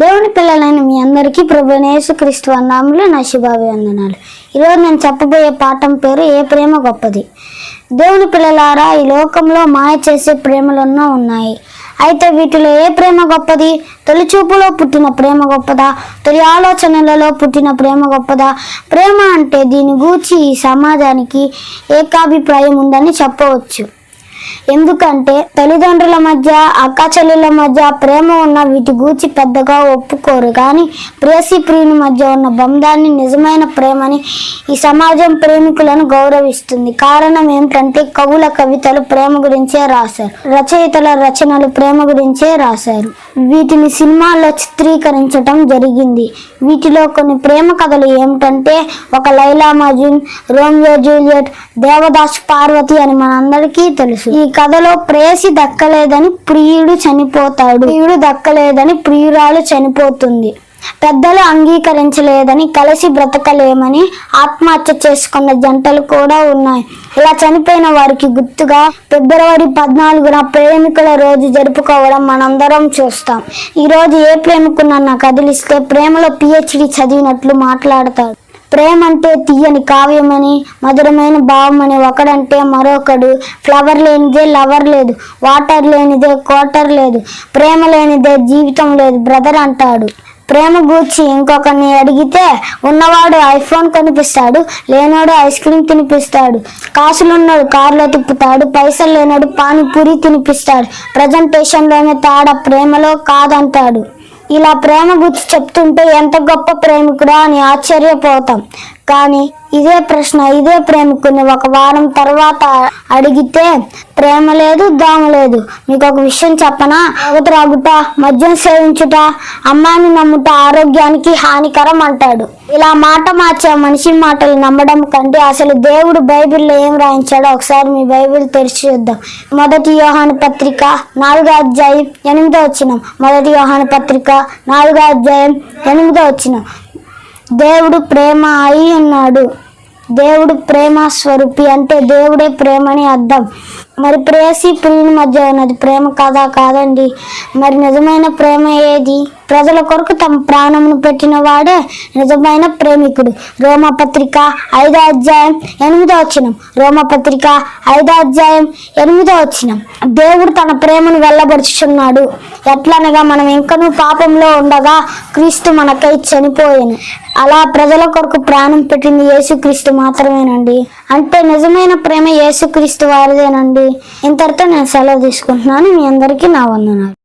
దేవుని పిల్లలైన మీ అందరికీ ప్రభు యేసుక్రీస్తు అన్నాములు నా శుభాభివందనాలు. ఈరోజు నేను చెప్పబోయే పాఠం పేరు ఏ ప్రేమ గొప్పది? దేవుని పిల్లలారా ఈ లోకంలో మాయ చేసే ప్రేమలన్నో ఉన్నాయి. అయితే వీటిలో ఏ ప్రేమ గొప్పది? తొలి చూపులో పుట్టిన ప్రేమ గొప్పదా? తొలి ఆలోచనలలో పుట్టిన ప్రేమ గొప్పదా? ప్రేమ అంటే దీని గూర్చి ఈ సమాజానికి ఏకాభిప్రాయం ఉందని చెప్పవచ్చు. ఎందుకంటే తల్లిదండ్రుల మధ్య అక్క చెల్లెల మధ్య ప్రేమ ఉన్న వీటి గూర్చి పెద్దగా ఒప్పుకోరు. కానీ ప్రేసి ప్రియుని మధ్య ఉన్న బంధాన్ని నిజమైన ప్రేమని ఈ సమాజం ప్రేమికులను గౌరవిస్తుంది. కారణం ఏమిటంటే కవుల కవితలు ప్రేమ గురించే రాశారు. రచయితల రచనలు ప్రేమ గురించే రాశారు. వీటిని సినిమాల్లో చిత్రీకరించటం జరిగింది. వీటిలో కొన్ని ప్రేమ కథలు ఏమిటంటే ఒక లైలా మజున్ రోమియో జూలియట్ దేవదాస్ పార్వతి అని మనందరికీ తెలుసు. ఈ కథలో ప్రేసి దక్కలేదని ప్రియుడు చనిపోతాడు. ప్రియుడు దక్కలేదని ప్రియురాలు చనిపోతుంది. పెద్దలు అంగీకరించలేదని కలిసి బ్రతకలేమని ఆత్మహత్య చేసుకున్న జంటలు కూడా ఉన్నాయి. ఇలా చనిపోయిన వారికి గుర్తుగా ఫిబ్రవరి పద్నాలుగున ప్రేమికుల రోజు జరుపుకోవడం మనందరం చూస్తాం. ఈరోజు ఏ ప్రేమికునన్నా కదిలిస్తే ప్రేమలో పిహెచ్డి చదివినట్లు మాట్లాడతాడు. ప్రేమ అంటే తీయని కావ్యమని మధురమైన భావమని ఒకడంటే మరొకడు. ఫ్లవర్ లేనిదే లవర్ లేదు వాటర్ లేనిదే కోటర్ లేదు ప్రేమ లేనిదే జీవితం లేదు బ్రదర్ అంటాడు. ప్రేమ గూర్చి ఇంకొకరిని అడిగితే ఉన్నవాడు ఐఫోన్ కొనిపిస్తాడు లేనోడు ఐస్ క్రీమ్ తినిపిస్తాడు కాసులున్నాడు కారులో తిప్పుతాడు పైసలు లేనాడు పానీపూరి తినిపిస్తాడు ప్రజెంటేషన్లోనే తాడ ప్రేమలో కాదంటాడు. ఇలా ప్రేమ గురించి చెప్తుంటే ఎంత గొప్ప ప్రేమికుడా అని ఆశ్చర్యపోతాం. కానీ ఇదే ప్రశ్న ఇదే ప్రేమికుని ఒక వారం తర్వాత అడిగితే ప్రేమ లేదు దోమ లేదు. మీకు ఒక విషయం చెప్పనా? త్రాగుట మద్యం సేవించుట అమ్మాయిని నమ్ముట ఆరోగ్యానికి హానికరం అంటాడు. ఇలా మాట మార్చే మనిషి మాటలు నమ్మడం కంటే అసలు దేవుడు బైబిల్లో ఏం రాయించాడో ఒకసారి మీ బైబిల్ తెరిచి చూద్దాం. మొదటి యోహాను పత్రిక నాలుగో అధ్యాయం ఎనిమిదో వచ్చిన మొదటి యోహాను పత్రిక నాలుగో అధ్యాయం ఎనిమిదో వచ్చిన దేవుడు ప్రేమ అయి ఉన్నాడు. దేవుడు ప్రేమ స్వరూపి అంటే దేవుడే ప్రేమని అర్థం. మరి ప్రేయసి ప్రియుని మధ్య ఉన్నది. ప్రేమ కాదా కాదండి. మరి నిజమైన ప్రేమ ఏది? ప్రజల కొరకు తమ ప్రాణమును పెట్టిన వాడే నిజమైన ప్రేమికుడు. రోమపత్రిక ఐదో అధ్యాయం ఎనిమిదో వచ్చినం రోమపత్రిక ఐదో అధ్యాయం ఎనిమిదో వచ్చినం దేవుడు తన ప్రేమను వెళ్ళబరుచుచున్నాడు ఎట్లనగా మనం ఇంకనూ పాపంలో ఉండగా క్రీస్తు మనకై చనిపోయాను. అలా ప్రజల కొరకు ప్రాణం పెట్టింది యేసుక్రీస్తు మాత్రమేనండి. అంటే నిజమైన ప్రేమ యేసుక్రీస్తు వారిదేనండి. ఇంతటితో నేను సెలవు తీసుకుంటున్నాను. మీ అందరికీ నా వందనాలు.